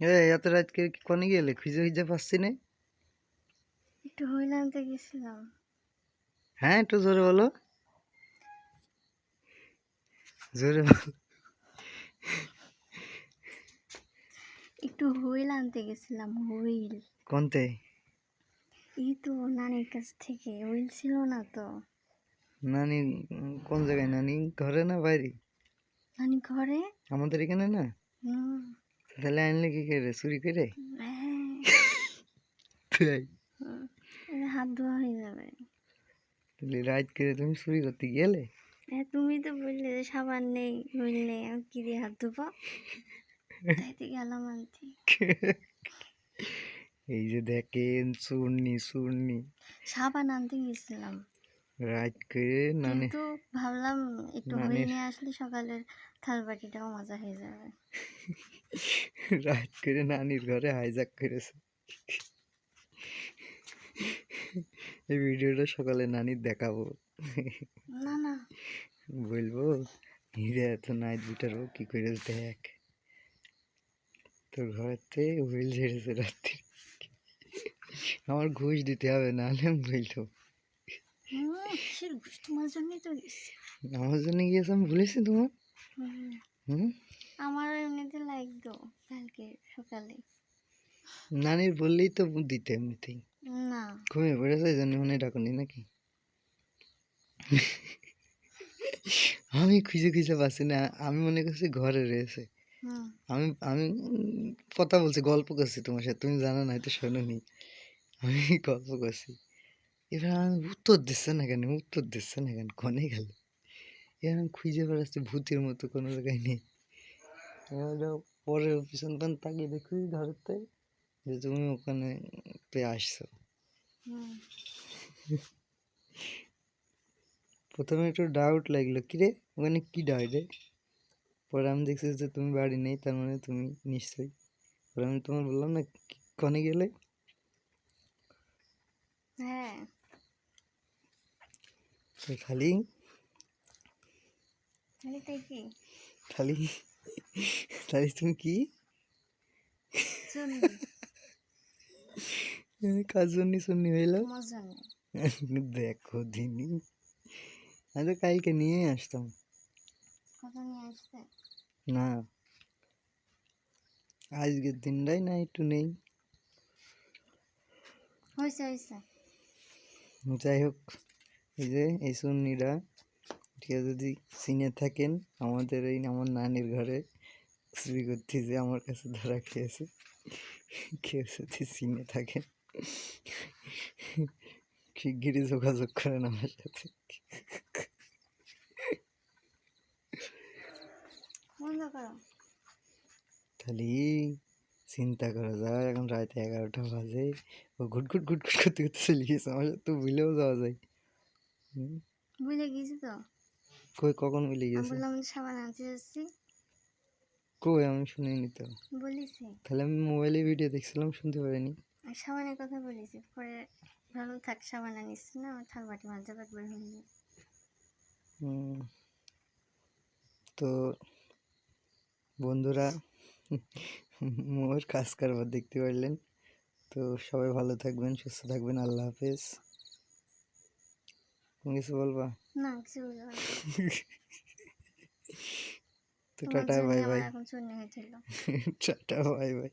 এত রাত কি কনে গেলে? খুঁজে খুঁজে পাচ্ছি না। একটু হইল আনতে গেছিলাম। হ্যাঁ একটু জোরে বলো। জোরে বলো। একটু হুইল আনতে গেছিলাম হুইল। কোনতে? এই তো নানির কাছ থেকে হুইল ছিল না তো। নানি কোন জায়গায়? নানি ঘরে না বাইরে? নানি ঘরে? আমাদের এখানে না। তাহলে আনলে কি করে? চুরি করে? হ্যাঁ। হাত ধোয়া হয়ে যাবে। তাহলে রাত করে তুমি চুরি করতে গেলে? হ্যাঁ তুমি তো বললে যে সাবান নেই হুইল নেই আমি কি দিয়ে হাত ধোবো? তাইতে গেলাম আনতে। এই যে দেখেন চূর্ণি চূর্ণি সাবান আনতে গেছিলাম। রাত করে নানি কিন্তু ভাবলাম একটু নানির- নিয়ে আসলে সকালের থাল বাটিটাও মজা হয়ে যাবে। রাত করে নানির ঘরে হাইজাক করেছে। এই ভিডিওটা সকালে নানির দেখাবো। না না। বলব হিরে এত নাইট বিটারও কি করে দেখ? তোর ঘরেতে হুইল ঝেড়েছে রাত্রি। আমার ঘুষ দিতে হবে নাহলে আমি বলতো কিসের ঘুষ তোমার জন্যই তো গেছি আমার জন্য গিয়েছে আমি ভুলেছি তোমার? হুম, হুম? এমনিতে লাগতো কালকে সকালে। নানির বললেই তো দিতে এমনিতেই। না। ঘুমিয়ে পড়েছে এই জন্য মনে ডাকুনি নাকি? আমি খুঁজে খুঁজে পাচ্ছি না আমি মনে করছি ঘরে রয়েছে। আমি আমি কথা বলছি গল্প করছি তোমার সাথে তুমি জানো না হয়তো শোনোনি। আমি গল্প করছি। এবার আমি উত্তর দিচ্ছে না কেন? উত্তর দিচ্ছে না কেন? কনে গেল? এবার আমি খুঁজে বেড়াচ্ছি ভূতের মতো কোনো জায়গায় নেই। পরে পিছন পান তাকিয়ে দেখি ঘরেতে যে তুমি ওখানে পেয়ে আসছো। প্রথমে একটু ডাউট লাগল কি রে ওখানে কি ডাউট রে? পরে আমি দেখছি যে তুমি বাড়ি নেই তার মানে তুমি নিশ্চয়ই। পরে আমি তোমার বললাম না কনে গেলে? হ্যাঁ। খালি খালি খালি তুমি কি? কাজ জন্য শুনি হইল? দেখো দিনি। আমি তো কালকে নিয়ে আসতাম। না। আজকের দিনটাই না একটু নেই। যাই হোক। এই যে এই সুন্নিরা কেউ যদি চিনে থাকেন আমাদের এই আমার নানির ঘরে চুরি করতেছে আমার কাছে ধরা খেয়েছে কেউ যদি চিনে থাকেন শিগগিরই যোগাযোগ করেন আমার সাথে। তাহলে চিন্তা করা যায় এখন রাত এগারোটা বাজে। ও ঘুট ঘুট ঘুট ঘুট করতে করতে চলে গেছে আমার সাথে তো ভুলেও যাওয়া যায়। বুঝে গেছি তো। কই কখন মিলে আমি বললাম সাবান আনতে যাচ্ছি। কই আমি শুনিনি তো। বলেছি। তাহলে আমি মোবাইলে ভিডিও দেখছিলাম শুনতে পারিনি। আর সাবানের কথা বলেছি পরে ভালো থাক সাবান আনিস না আমার থাল বাটি বের হয়ে হুম, তো বন্ধুরা মোর কাজ কারবার দেখতে পারলেন। তো সবাই ভালো থাকবেন সুস্থ থাকবেন আল্লাহ হাফেজ। তুমি কিছু বলবা? না কিছু বুঝতে তো টাটা বাই বাই। এখন টাটা বাই বাই।